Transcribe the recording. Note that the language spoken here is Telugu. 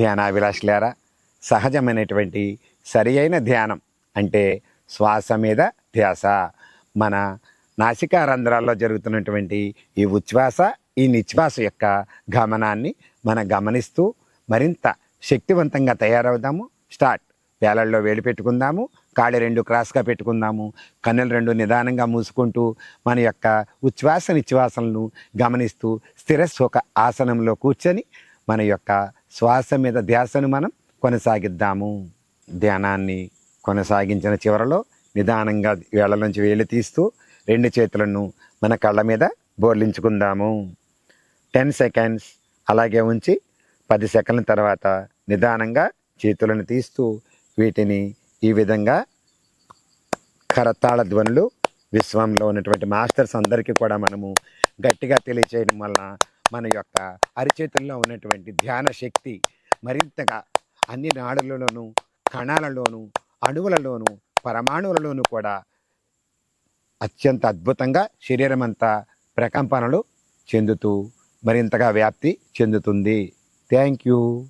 ధ్యానాభిలాషులారా సహజమైనటువంటి సరి అయిన ధ్యానం అంటే శ్వాస మీద ధ్యాస. మన నాసికా రంధ్రాల్లో జరుగుతున్నటువంటి ఈ ఉచ్ఛ్వాస ఈ నిశ్వాస యొక్క గమనాన్ని మనం గమనిస్తూ మరింత శక్తివంతంగా తయారవుదాము. స్టార్ట్. వేలల్లో వేడి పెట్టుకుందాము. కాళ్ళు రెండు క్రాస్గా పెట్టుకుందాము. కన్నులు రెండు నిదానంగా మూసుకుంటూ మన యొక్క ఉచ్ఛ్వాస నిశ్వాసలను గమనిస్తూ స్థిర సుఖ ఆసనంలో కూర్చొని మన యొక్క శ్వాస మీద ధ్యాసను మనం కొనసాగిద్దాము. ధ్యానాన్ని కొనసాగించిన చివరలో నిదానంగా వేళ్ళ నుంచి వేలు తీస్తూ రెండు చేతులను మన కళ్ళ మీద బోర్లించుకుందాము. టెన్ సెకండ్స్ అలాగే ఉంచి పది సెకండ్ల తర్వాత నిదానంగా చేతులను తీస్తూ వీటిని ఈ విధంగా కరతాళ ధ్వనులు విశ్వంలో ఉన్నటువంటి మాస్టర్స్ అందరికీ కూడా మనము గట్టిగా తెలియచేయడం వలన మన యొక్క అరిచేతుల్లో ఉన్నటువంటి ధ్యాన శక్తి మరింతగా అన్ని నాడులలోనూ కణాలలోనూ అణువులలోనూ పరమాణువులలోనూ కూడా అత్యంత అద్భుతంగా శరీరం అంతా ప్రకంపనలు చెందుతూ మరింతగా వ్యాప్తి చెందుతుంది. Thank you.